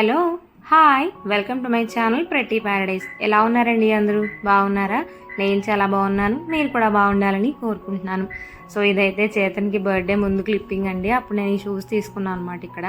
Hello hi welcome to my channel Prathi paradise. ఎలా ఉన్నారండి అందరూ? బాగున్నారా? నేను చాలా బాగున్నాను. మీరు కూడా బాగుండాలని కోరుకుంటున్నాను. సో ఇదైతే చేతన్కి బర్త్డే ముందు క్లిప్పింగ్ అండి. అప్పుడు నేను ఈ షూస్ తీసుకున్నాను అనమాట ఇక్కడ.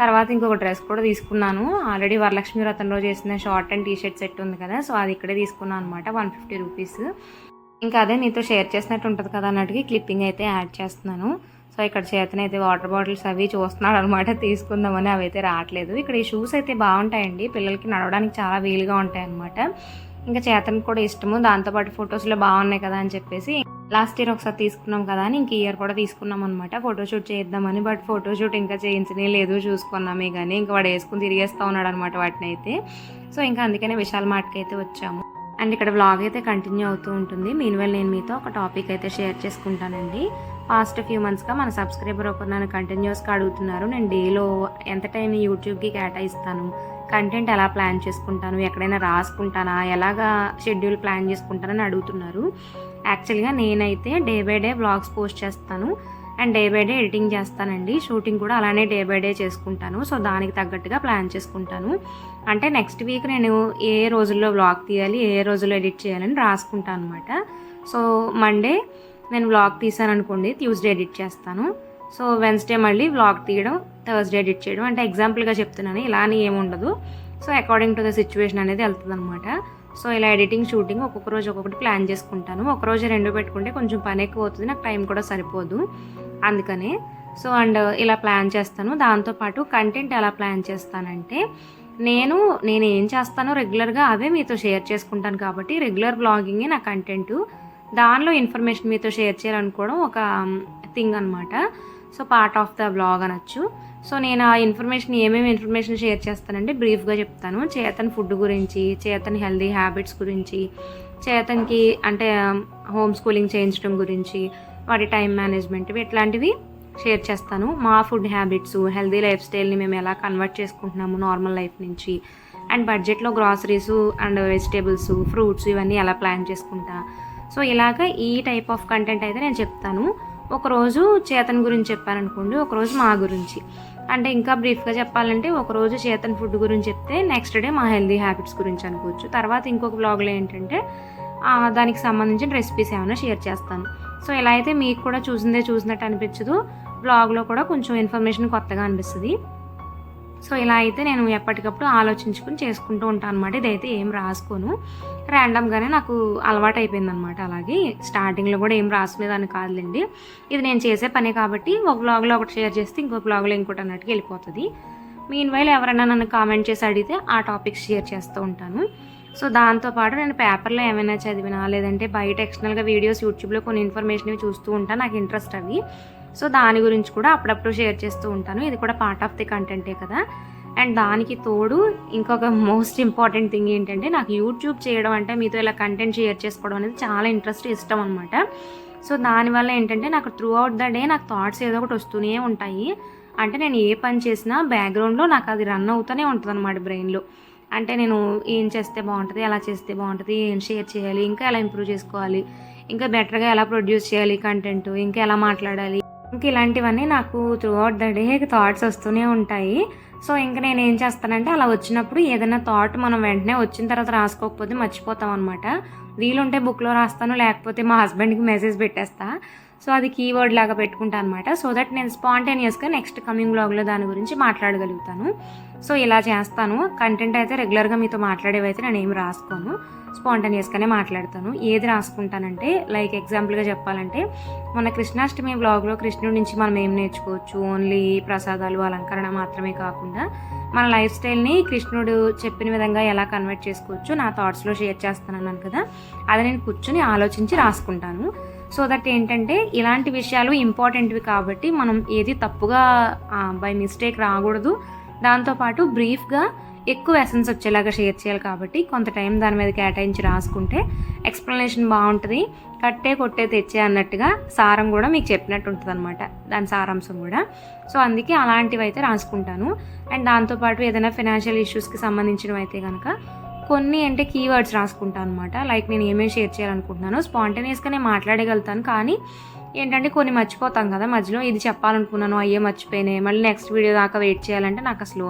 తర్వాత ఇంకొక డ్రెస్ కూడా తీసుకున్నాను. ఆల్రెడీ వరలక్ష్మి వ్రతం రోజు చేసిన short and T shirt set ఉంది కదా సో అది ఇక్కడే తీసుకున్నాను అనమాట వన్ ఫిఫ్టీ రూపీస్. ఇంకా అదే మీతో షేర్ చేసినట్టు ఉంటుంది కదా అన్నట్టుగా క్లిప్పింగ్ అయితే యాడ్ చేస్తున్నాను. సో ఇక్కడ చేతనైతే వాటర్ బాటిల్స్ అవి చూస్తున్నాడు అనమాట తీసుకుందామని అవి అయితే రావట్లేదు. ఇక్కడ ఈ షూస్ అయితే బాగుంటాయండి. పిల్లలకి నడవడానికి చాలా వీలుగా ఉంటాయి అనమాట ఇంకా చేతనకి కూడా ఇష్టము. దాంతోపాటు ఫొటోస్లో బాగున్నాయి కదా అని చెప్పేసి లాస్ట్ ఇయర్ ఒకసారి తీసుకున్నాం కదా అని ఇంక ఇయర్ కూడా తీసుకున్నాం అనమాట ఫోటోషూట్ చేద్దామని బట్ ఫోటోషూట్ ఇంకా చేయించనే లేదు. చూసుకున్నామే కానీ ఇంకా వాడు వేసుకుని తిరిగేస్తూ ఉన్నాడు అనమాట వాటిని అయితే సో ఇంకా అందుకనే విశాల్ మార్ట్కి అయితే వచ్చాము. అండ్ ఇక్కడ వ్లాగ్ అయితే కంటిన్యూ అవుతూ ఉంటుంది. మీన్వల్ నేను మీతో ఒక టాపిక్ అయితే షేర్ చేసుకుంటానండి. పాస్ట్ ఫ్యూ మంత్స్గా మన సబ్స్క్రైబర్ ఒకరు నన్ను కంటిన్యూస్గా అడుగుతున్నారు. నేను డేలో ఎంత టైం యూట్యూబ్కి కేటాయిస్తాను? కంటెంట్ ఎలా ప్లాన్ చేసుకుంటాను? ఎక్కడైనా రాసుకుంటానా? ఎలాగా షెడ్యూల్ ప్లాన్ చేసుకుంటానని అడుగుతున్నారు. యాక్చువల్గా నేనైతే day by day vlogs post చేస్తాను. And day by day editing చేస్తానండి. షూటింగ్ కూడా అలానే డే బై డే చేసుకుంటాను. సో దానికి తగ్గట్టుగా ప్లాన్ చేసుకుంటాను. అంటే నెక్స్ట్ వీక్ నేను ఏ రోజుల్లో వ్లాగ్ తీయాలి ఏ రోజుల్లో ఎడిట్ చేయాలని రాసుకుంటాను అనమాట సో మండే నేను వ్లాగ్ తీసాను అనుకోండి ట్యూస్డే ఎడిట్ చేస్తాను. సో వెన్స్డే మళ్ళీ వ్లాగ్ తీయడం థర్స్డే ఎడిట్ చేయడం అంటే ఎగ్జాంపుల్గా చెప్తున్నాను ఇలా అని ఏముండదు so according to the situation అనేది వెళ్తుంది అనమాట సో ఇలా ఎడిటింగ్ షూటింగ్ ఒక్కొక్క రోజు ఒక్కొక్కటి ప్లాన్ చేసుకుంటాను. ఒక రోజు రెండు పెట్టుకుంటే కొంచెం పని ఎక్కువ అవుతుంది నాకు టైం కూడా సరిపోదు. అందుకనే సో అండ్ ఇలా ప్లాన్ చేస్తాను. దాంతోపాటు కంటెంట్ ఎలా ప్లాన్ చేస్తానంటే నేను నేను ఏం చేస్తానో రెగ్యులర్గా అవే మీతో షేర్ చేసుకుంటాను కాబట్టి రెగ్యులర్ బ్లాగింగే నా కంటెంట్ దానిలో ఇన్ఫర్మేషన్ మీతో షేర్ చేయాలనుకోవడం ఒక థింగ్ అనమాట so part of the blog అనొచ్చు. సో నేను ఆ ఇన్ఫర్మేషన్ ఏమేమి ఇన్ఫర్మేషన్ షేర్ చేస్తానంటే బ్రీఫ్గా చెప్తాను. చేతన్ ఫుడ్ గురించి చేతన్ హెల్దీ హ్యాబిట్స్ గురించి చేతన్కి అంటే um, హోమ్ స్కూలింగ్ చేయించడం గురించి వాటి టైం మేనేజ్మెంట్ ఇట్లాంటివి షేర్ చేస్తాను. మా ఫుడ్ హ్యాబిట్స్ హెల్దీ లైఫ్ స్టైల్ని మేము ఎలా కన్వర్ట్ చేసుకుంటున్నాము నార్మల్ లైఫ్ నుంచి అండ్ బడ్జెట్లో గ్రాసరీస్ అండ్ వెజిటేబుల్స్ ఫ్రూట్స్ ఇవన్నీ ఎలా ప్లాన్ చేసుకుంటా సో ఇలాగ ఈ టైప్ ఆఫ్ కంటెంట్ అయితే నేను చెప్తాను. ఒకరోజు చేతన్ గురించి చెప్పాను అనుకోండి ఒకరోజు మా గురించి. అంటే ఇంకా బ్రీఫ్గా చెప్పాలంటే ఒకరోజు చేతన్ ఫుడ్ గురించి చెప్తే నెక్స్ట్ డే మా హెల్దీ హ్యాబిట్స్ గురించి అనుకోవచ్చు. తర్వాత ఇంకొక బ్లాగ్లో ఏంటంటే దానికి సంబంధించిన రెసిపీస్ ఏమైనా షేర్ చేస్తాను. సో ఇలా అయితే మీకు కూడా చూసిందే చూసినట్టు అనిపించదు. బ్లాగ్లో కూడా కొంచెం ఇన్ఫర్మేషన్ కొత్తగా అనిపిస్తుంది. సో ఇలా అయితే నేను ఎప్పటికప్పుడు ఆలోచించుకుని చేసుకుంటూ ఉంటాను అనమాట ఇదైతే ఏం రాసుకోను. ర్యాండమ్గానే నాకు అలవాటు అయిపోయింది అనమాట అలాగే. స్టార్టింగ్లో కూడా ఏం రాసుకునేదాన్ని కాదులేండి. ఇది నేను చేసే పనే కాబట్టి ఒక బ్లాగ్లో ఒకటి షేర్ చేస్తే ఇంకో బ్లాగ్లో ఇంకోటి అన్నట్టుగా వెళ్ళిపోతుంది. మీన్ వైల్ ఎవరైనా నన్ను కామెంట్ చేసి అడిగితే ఆ టాపిక్స్ షేర్ చేస్తూ ఉంటాను. సో దాంతోపాటు నేను పేపర్లో ఏమైనా చదివినా లేదంటే బయట ఎక్స్టర్నల్గా వీడియోస్ యూట్యూబ్లో కొన్ని ఇన్ఫర్మేషన్ చూస్తూ ఉంటాను నాకు ఇంట్రెస్ట్ అవి. సో దాని గురించి కూడా అప్పుడప్పుడు షేర్ చేస్తూ ఉంటాను. ఇది కూడా పార్ట్ ఆఫ్ ది కంటెంటే కదా. అండ్ దానికి తోడు ఇంకొక మోస్ట్ ఇంపార్టెంట్ థింగ్ ఏంటంటే నాకు యూట్యూబ్ చేయడం అంటే మీతో ఇలా కంటెంట్ షేర్ చేసుకోవడం అనేది చాలా ఇంట్రెస్ట్ ఇష్టం అనమాట సో దానివల్ల ఏంటంటే నాకు త్రూ అవుట్ ద డే నాకు థాట్స్ ఏదో ఒకటి వస్తూనే ఉంటాయి. అంటే నేను ఏ పని చేసినా బ్యాక్గ్రౌండ్లో నాకు అది రన్ అవుతూనే ఉంటుంది అనమాట బ్రెయిన్లో అంటే నేను ఏం చేస్తే బాగుంటుంది ఎలా చేస్తే బాగుంటుంది ఏం షేర్ చేయాలి ఇంకా ఎలా ఇంప్రూవ్ చేసుకోవాలి ఇంకా బెటర్గా ఎలా ప్రొడ్యూస్ చేయాలి కంటెంట్ ఇంకా ఎలా మాట్లాడాలి. ఇంక ఇలాంటివన్నీ నాకు throughout the day thoughts వస్తూనే ఉంటాయి. సో ఇంకా నేను ఏం చేస్తానంటే అలా వచ్చినప్పుడు ఏదైనా థాట్ మనం వెంటనే వచ్చిన తర్వాత రాసుకోకపోతే మర్చిపోతాం అనమాట వీలుంటే బుక్లో రాస్తాను లేకపోతే మా హస్బెండ్కి మెసేజ్ పెట్టేస్తా. సో అది కీవర్డ్ లాగా పెట్టుకుంటా అనమాట సో దట్ నేను స్పాంటేనియస్గా నెక్స్ట్ కమింగ్ బ్లాగ్లో దాని గురించి మాట్లాడగలుగుతాను. సో ఇలా చేస్తాను. కంటెంట్ అయితే రెగ్యులర్గా మీతో మాట్లాడేవైతే నేను ఏం రాసుకోను. స్పాంటేనియస్గానే మాట్లాడతాను. ఏది రాసుకుంటానంటే లైక్ ఎగ్జాంపుల్గా చెప్పాలంటే మన కృష్ణాష్టమి బ్లాగ్లో కృష్ణుడి నుంచి మనం ఏం నేర్చుకోవచ్చు? ఓన్లీ ప్రసాదాలు అలంకరణ మాత్రమే కాకుండా మన లైఫ్ స్టైల్ని కృష్ణుడు చెప్పిన విధంగా ఎలా కన్వర్ట్ చేసుకోవచ్చు నా థాట్స్లో షేర్ చేస్తున్నాను కదా. అది నేను కూర్చొని ఆలోచించి రాసుకుంటాను. సో దట్ ఏంటంటే ఇలాంటి విషయాలు ఇంపార్టెంట్వి కాబట్టి మనం ఏది తప్పుగా బై మిస్టేక్ రాకూడదు. దాంతోపాటు బ్రీఫ్గా ఎక్కువ ఎసెన్స్ వచ్చేలాగా షేర్ చేయాలి కాబట్టి కొంత టైం దాని మీద కేటాయించి రాసుకుంటే ఎక్స్ప్లెనేషన్ బాగుంటుంది. కట్టే కొట్టే తెచ్చే అన్నట్టుగా సారం కూడా మీకు చెప్పినట్టు ఉంటుంది అనమాట దాని సారాంశం కూడా. సో అందుకే అలాంటివి అయితే రాసుకుంటాను. అండ్ దాంతోపాటు ఏదైనా ఫినాన్షియల్ ఇష్యూస్కి సంబంధించినవి అయితే కనుక కొన్ని అంటే కీవర్డ్స్ రాసుకుంటాను అనమాట లైక్ నేను ఏమేమి షేర్ చేయాలనుకుంటున్నాను స్పాంటేనియస్గా నేను మాట్లాడగలుగుతాను. కానీ ఏంటంటే కొన్ని మర్చిపోతాం కదా మధ్యలో. ఇది చెప్పాలనుకున్నాను అయ్యే మర్చిపోయినాయి. మళ్ళీ నెక్స్ట్ వీడియో దాకా వెయిట్ చేయాలంటే నాకు అసలు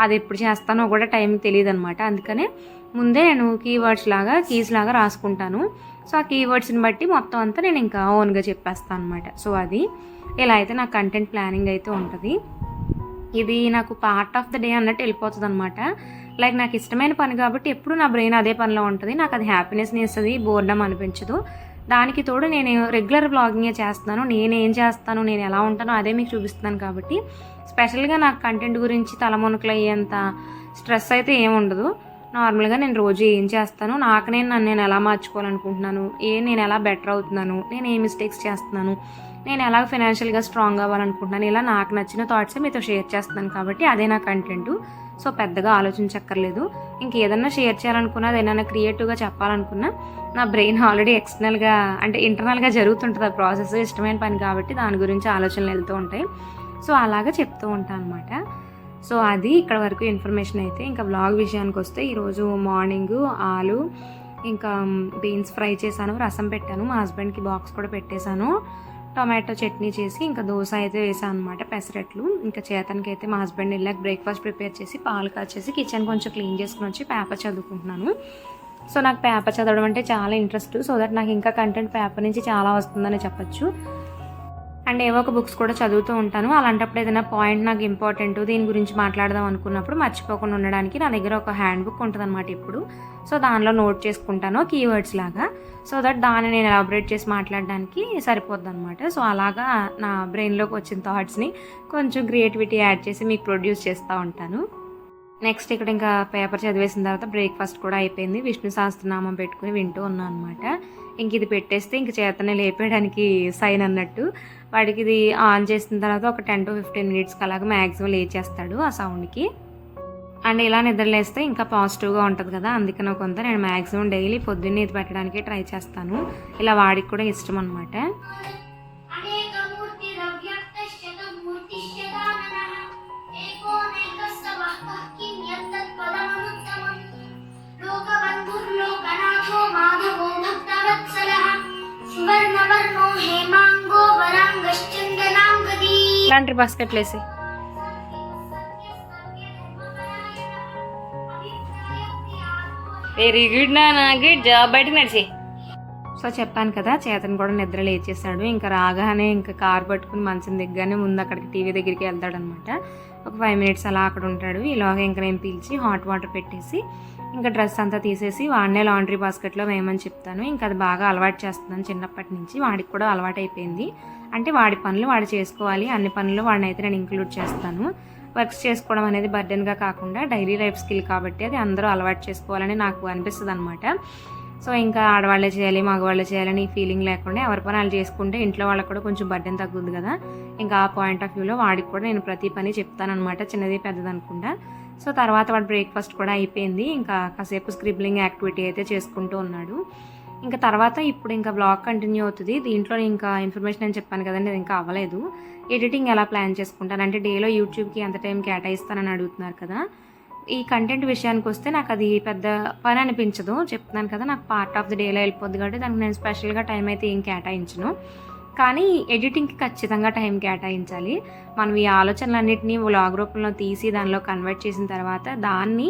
అది ఎప్పుడు చేస్తానో కూడా టైం తెలియదు అనమాట అందుకనే ముందే నేను కీవర్డ్స్ లాగా కీస్ లాగా రాసుకుంటాను. సో ఆ కీవర్డ్స్ని బట్టి మొత్తం అంతా నేను ఇంకా ఓన్గా చెప్పేస్తాను అనమాట సో అది ఇలా అయితే నా కంటెంట్ ప్లానింగ్ అయితే ఉంటుంది. ఇది నాకు పార్ట్ ఆఫ్ ద డే అన్నట్టు వెళ్ళిపోతుంది అనమాట లైక్ నాకు ఇష్టమైన పని కాబట్టి ఎప్పుడు నా బ్రెయిన్ అదే పనిలో ఉంటుంది. నాకు అది హ్యాపీనెస్ని ఇస్తుంది బోర్డం అనిపించదు. దానికి తోడు నేను రెగ్యులర్ బ్లాగింగే చేస్తున్నాను. నేను ఏం చేస్తాను నేను ఎలా ఉంటానో అదే మీకు చూపిస్తున్నాను కాబట్టి స్పెషల్గా నాకు కంటెంట్ గురించి తలమునకలు అయ్యేంత స్ట్రెస్ అయితే ఏముండదు నార్మల్గా నేను రోజు ఏం చేస్తాను నాకు నేను నన్ను నేను ఎలా మార్చుకోవాలనుకుంటున్నాను ఏ నేను ఎలా బెటర్ అవుతున్నాను నేను ఏ మిస్టేక్స్ చేస్తున్నాను నేను ఎలా ఫినాన్షియల్గా స్ట్రాంగ్ అవ్వాలనుకుంటున్నాను ఇలా నాకు నచ్చిన థాట్స్ మీతో షేర్ చేస్తున్నాను కాబట్టి అదే నా కంటెంట్ సో పెద్దగా ఆలోచించక్కర్లేదు. ఇంకేదన్నా షేర్ చేయాలనుకున్నా ఏదైనా క్రియేటివ్గా చెప్పాలనుకున్నా నా బ్రెయిన్ ఆల్రెడీ ఎక్స్టర్నల్గా అంటే ఇంటర్నల్గా జరుగుతుంటుంది ఆ ప్రాసెస్. ఇష్టమైన పని కాబట్టి దాని గురించి ఆలోచనలు వెళ్తూ ఉంటాయి. సో అలాగా చెప్తూ ఉంటాను అనమాట సో అది ఇక్కడ వరకు ఇన్ఫర్మేషన్ అయితే ఇంకా బ్లాగ్ విషయానికి వస్తే ఈరోజు మార్నింగ్ ఆలు ఇంకా బీన్స్ ఫ్రై చేశాను రసం పెట్టాను మా హస్బెండ్కి బాక్స్ కూడా పెట్టేశాను. టొమాటో చట్నీ చేసి ఇంకా దోశ అయితే వేసాను అనమాట పెసరట్లు. ఇంకా చేతనికి అయితే మా హస్బెండ్ వెళ్ళాక బ్రేక్ఫాస్ట్ ప్రిపేర్ చేసి పాలు కాచేసి కిచెన్ కొంచెం క్లీన్ చేసుకుని వచ్చి పేపర్ చదువుకుంటున్నాను. సో నాకు పేపర్ చదవడం అంటే చాలా ఇంట్రెస్ట్ సో దట్ నాకు ఇంకా కంటెంట్ పేపర్ నుంచి చాలా వస్తుందని చెప్పొచ్చు. అండ్ ఏవో ఒక బుక్స్ కూడా చదువుతూ ఉంటాను. అలాంటప్పుడు ఏదైనా పాయింట్ నాకు ఇంపార్టెంట్ దీని గురించి మాట్లాడదాం అనుకున్నప్పుడు మర్చిపోకుండా ఉండడానికి నా దగ్గర ఒక హ్యాండ్ బుక్ ఉంటుంది అనమాట ఇప్పుడు. సో దానిలో నోట్ చేసుకుంటాను కీవర్డ్స్ లాగా. సో దట్ దాన్ని నేను ఎలాబరేట్ చేసి మాట్లాడడానికి సరిపోద్ది అనమాట సో అలాగా నా బ్రెయిన్లోకి వచ్చిన థాట్స్ని కొంచెం క్రియేటివిటీ యాడ్ చేసి మీకు ప్రొడ్యూస్ చేస్తూ ఉంటాను. నెక్స్ట్ ఇక్కడ ఇంకా పేపర్ చదివేసిన తర్వాత బ్రేక్ఫాస్ట్ కూడా అయిపోయింది. విష్ణు సహస్రనామం పెట్టుకుని వింటూ ఉన్నాను అనమాట ఇంక ఇది పెట్టేస్తే ఇంక చేతనే లేపేయడానికి సైన్ అన్నట్టు. వాడికి ఇది ఆన్ చేసిన తర్వాత ఒక టెన్ టు ఫిఫ్టీన్ మినిట్స్కి అలాగా మ్యాక్సిమం లేచేస్తాడు ఆ సౌండ్కి అండ్ ఇలా నిద్రలేస్తే ఇంకా పాజిటివ్గా ఉంటుంది కదా అందుకని కొంత నేను మ్యాక్సిమం డైలీ పొద్దున్నే ఇది పెట్టడానికి ట్రై చేస్తాను. ఇలా వాడికి కూడా ఇష్టం అనమాట ఎట్లాంటి బాస్కెట్లు వేసి వెరీ గుడ్ నానా గుడ్ జాబ్ బయటకు నడిచి. సో చెప్పాను కదా చేతను కూడా నిద్ర లేచేసాడు ఇంకా రాగానే ఇంకా కార్ పట్టుకుని మంచం దగ్గరనే ముందు అక్కడికి టీవీ దగ్గరికి వెళ్తాడు అనమాట ఒక ఫైవ్ మినిట్స్ అలా అక్కడ ఉంటాడు. ఈలోగా ఇంకా నేను పిలిచి హాట్ వాటర్ పెట్టేసి ఇంకా డ్రెస్ అంతా తీసేసి వాడినే లాండ్రీ బాస్కెట్లో వేయమని చెప్తాను. ఇంకా అది బాగా అలవాటు చేస్తున్నాను చిన్నప్పటి నుంచి వాడికి కూడా అలవాటు అయిపోయింది. అంటే వాడి పనులు వాడు చేసుకోవాలి. అన్ని పనులు వాడిని అయితే నేను ఇంక్లూడ్ చేస్తాను. వర్క్స్ చేసుకోవడం అనేది బర్డెన్గా కాకుండా డైలీ లైఫ్ స్కిల్ కాబట్టి అది అందరూ అలవాటు చేసుకోవాలని నాకు అనిపిస్తుంది అనమాట సో ఇంకా ఆడవాళ్ళే చేయాలి మగవాళ్ళే చేయాలని ఫీలింగ్ లేకుండా ఎవరి పని వాళ్ళు చేసుకుంటే ఇంట్లో వాళ్ళకి కూడా కొంచెం బర్డెన్ తగ్గుద్ది కదా. ఇంకా ఆ పాయింట్ ఆఫ్ వ్యూలో వాడికి కూడా నేను ప్రతి పని చెప్తానమాట చిన్నది పెద్దది అనుకుంటా సో తర్వాత వాడు బ్రేక్ఫాస్ట్ కూడా అయిపోయింది. ఇంకా కాసేపు స్క్రిబ్లింగ్ యాక్టివిటీ అయితే చేసుకుంటూ ఉన్నాడు. ఇంకా తర్వాత ఇప్పుడు ఇంకా బ్లాగ్ కంటిన్యూ అవుతుంది. దీంట్లో ఇంకా ఇన్ఫర్మేషన్ అని చెప్పాను కదండి అది ఇంకా అవ్వలేదు. ఎడిటింగ్ ఎలా ప్లాన్ చేసుకుంటాను? అంటే డేలో యూట్యూబ్కి ఎంత టైం కేటాయిస్తానని అడుగుతున్నారు కదా. ఈ కంటెంట్ విషయానికి వస్తే నాకు అది పెద్ద పని అనిపించదు. చెప్తున్నాను కదా నాకు పార్ట్ ఆఫ్ ది డేలో వెళ్ళిపోద్ది కాబట్టి దానికి నేను స్పెషల్గా టైం అయితే ఏం కేటాయించను. కానీ ఎడిటింగ్కి ఖచ్చితంగా టైం కేటాయించాలి. మనం ఈ ఆలోచనలన్నింటినీ వ్లాగ్ రూపంలో తీసి దానిలో కన్వర్ట్ చేసిన తర్వాత దాన్ని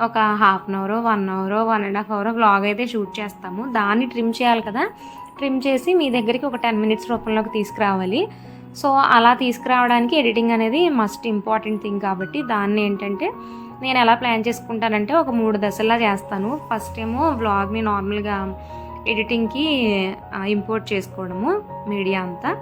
ఒక half an hour one hour one and half hour vlog అయితే షూట్ చేస్తాము. దాన్ని ట్రిమ్ చేయాలి కదా? ట్రిమ్ చేసి మీ దగ్గరికి ఒక టెన్ మినిట్స్ రూపంలోకి తీసుకురావాలి. సో అలా తీసుకురావడానికి ఎడిటింగ్ అనేది మస్ట్ ఇంపార్టెంట్ థింగ్ కాబట్టి దాన్ని ఏంటంటే నేను ఎలా ప్లాన్ చేసుకుంటానంటే ఒక మూడు దశలా చేస్తాను. ఫస్ట్ ఏమో వ్లాగ్ని నార్మల్గా ఎడిటింగ్కి ఇంపోర్ట్ చేసుకోవడము మీడియా అంతా.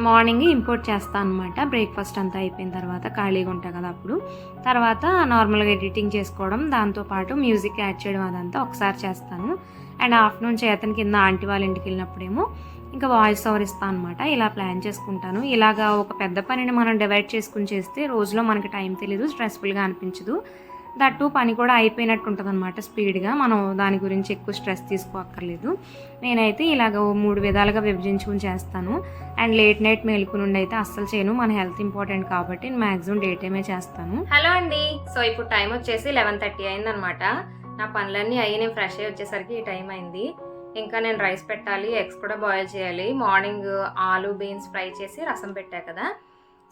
మార్నింగ్ ఇంపోర్ట్ చేస్తాను అనమాట బ్రేక్ఫాస్ట్ అంతా అయిపోయిన తర్వాత ఖాళీగా ఉంటా కదా అప్పుడు. తర్వాత నార్మల్గా ఎడిటింగ్ చేసుకోవడం దాంతోపాటు మ్యూజిక్ యాడ్ చేయడం అదంతా ఒకసారి చేస్తాను. అండ్ ఆఫ్టర్నూన్ చేతన్ కింద ఆంటీ వాళ్ళ ఇంటికి వెళ్ళినప్పుడేమో ఇంకా వాయిస్ ఓవర్ ఇస్తాను అనమాట ఇలా ప్లాన్ చేసుకుంటాను. ఇలాగా ఒక పెద్ద పనిని మనం డివైడ్ చేసుకుని చేస్తే రోజులో మనకి టైం తెలీదు స్ట్రెస్ఫుల్గా అనిపించదు. దట్టు పని కూడా అయిపోయినట్టు ఉంటుంది అనమాట స్పీడ్గా. మనం దాని గురించి ఎక్కువ స్ట్రెస్ తీసుకోక్కర్లేదు. నేనైతే ఇలాగ మూడు విధాలుగా విభజించుకుని చేస్తాను. అండ్ లేట్ నైట్ మేలుకు నుండి అయితే అస్సలు చేయను. మన హెల్త్ ఇంపార్టెంట్ కాబట్టి నేను డే టైమే చేస్తాను. హలో అండి. సో ఇప్పుడు టైం వచ్చేసి లెవెన్ థర్టీ అయిందనమాట నా పనులన్నీ అయ్యి నేను ఫ్రెష్ అయ్యి వచ్చేసరికి ఈ టైం అయింది. ఇంకా నేను రైస్ పెట్టాలి ఎగ్స్ కూడా బాయిల్ చేయాలి. మార్నింగ్ ఆలు బీన్స్ ఫ్రై చేసి రసం పెట్టా కదా.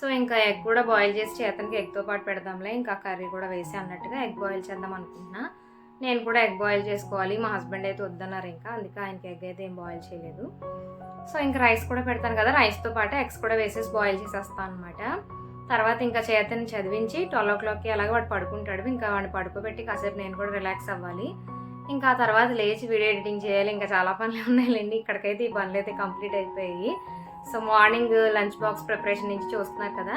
సో ఇంకా ఎగ్ కూడా బాయిల్ చేసి చేతనికి ఎగ్తో పాటు పెడదాంలే. ఇంకా కర్రీ కూడా వేసి అన్నట్టుగా ఎగ్ బాయిల్ చేద్దాం అనుకుంటున్నా. నేను కూడా ఎగ్ బాయిల్ చేసుకోవాలి. మా హస్బెండ్ అయితే వద్దన్నారు ఇంకా. అందుకే ఆయనకి ఎగ్ అయితే ఏం బాయిల్ చేయలేదు. సో ఇంకా రైస్ కూడా పెడతాను కదా. రైస్తో పాటు ఎగ్స్ కూడా వేసేసి బాయిల్ చేసేస్తాను అనమాట తర్వాత ఇంకా చేతని చదివించి ట్వెల్వ్ ఓ క్లాక్కి అలాగే వాడు పడుకుంటాడు. ఇంకా వాడిని పడుకోబెట్టి కాసేపు నేను కూడా రిలాక్స్ అవ్వాలి. ఇంకా ఆ తర్వాత లేచి వీడియో ఎడిటింగ్ చేయాలి. ఇంకా చాలా పనులు ఉన్నాయిలేండి. ఇక్కడికైతే ఈ పనులు అయితే కంప్లీట్ అయిపోయాయి. So morning lunch box preparation నుంచి చూస్తున్నారు కదా.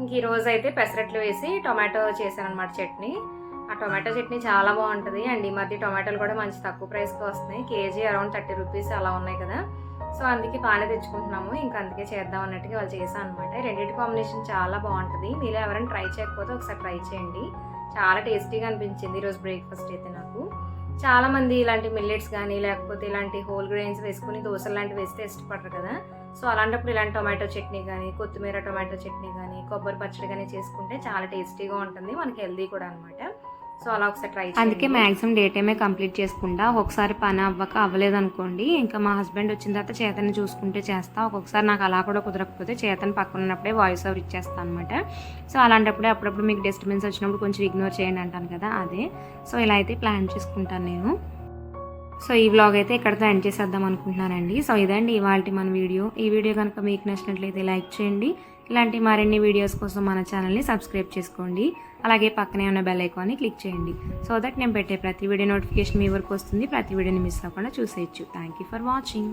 ఇంక ఈరోజు అయితే పెసరట్లు వేసి టొమాటో చేశాను అనమాట చట్నీ. ఆ టొమాటో చట్నీ చాలా బాగుంటుంది. అండ్ ఈ మధ్య టొమాటోలు కూడా మంచి తక్కువ ప్రైస్కి వస్తున్నాయి. కేజీ అరౌండ్ థర్టీ రూపీస్ అలా ఉన్నాయి కదా. సో అందుకే బాగానే తెచ్చుకుంటున్నాము. ఇంకా అందుకే చేద్దాం అన్నట్టుగా వాళ్ళు చేశాను అనమాట రెండింటి కాంబినేషన్ చాలా బాగుంటుంది. మీరు ఎవరైనా ట్రై చేయకపోతే ఒకసారి ట్రై చేయండి. చాలా టేస్టీగా అనిపించింది ఈరోజు బ్రేక్ఫాస్ట్ అయితే నాకు. చాలామంది ఇలాంటి మిల్లెట్స్ కానీ లేకపోతే ఇలాంటి హోల్ గ్రెయిన్స్ వేసుకుని దోశలు లాంటివి వేస్తే ఇష్టపడరు కదా. సో అలాంటప్పుడు ఇలాంటి టొమాటో చట్నీ కానీ కొత్తిమీర టొమాటో చట్నీ కానీ కొబ్బరి పచ్చడి కానీ చేసుకుంటే చాలా టేస్టీగా ఉంటుంది. మనకి హెల్దీ కూడా అనమాట సో అలా ఒకసారి ట్రై అందుకే మ్యాక్సిమం డే టైమే కంప్లీట్ చేసుకుంటా. ఒకసారి పని అవ్వక అవ్వలేదు అనుకోండి ఇంకా మా హస్బెండ్ వచ్చిన తర్వాత చేతని చూసుకుంటే చేస్తా. ఒక్కొక్కసారి నాకు అలా కూడా కుదరకపోతే చేతని పక్కన ఉన్నప్పుడే వాయిస్ ఓవర్ ఇచ్చేస్తాను అనమాట సో అలాంటప్పుడే అప్పుడప్పుడు మీకు డిస్టర్బెన్స్ వచ్చినప్పుడు కొంచెం ఇగ్నోర్ చేయండి అంటాను కదా అదే. సో ఇలా అయితే ప్లాన్ చేసుకుంటాను నేను. సో ఈ వ్లాగ్ అయితే ఇక్కడితో ఎండ్ చేసేద్దాం అనుకుంటున్నానండి. సో ఇదండి ఇవాళ మన వీడియో. ఈ వీడియో కనుక మీకు నచ్చినట్లయితే లైక్ చేయండి. ఇలాంటి మరిన్ని వీడియోస్ కోసం మన ఛానల్ని సబ్స్క్రైబ్ చేసుకోండి. అలాగే పక్కనే ఉన్న బెల్ ఐకాన్ని క్లిక్ చేయండి. సో దట్ నేను పెట్టే ప్రతి వీడియో నోటిఫికేషన్ మీ వరకు వస్తుంది. ప్రతి వీడియోని మిస్ అవ్వకుండా చూసేయచ్చు. Thank you for watching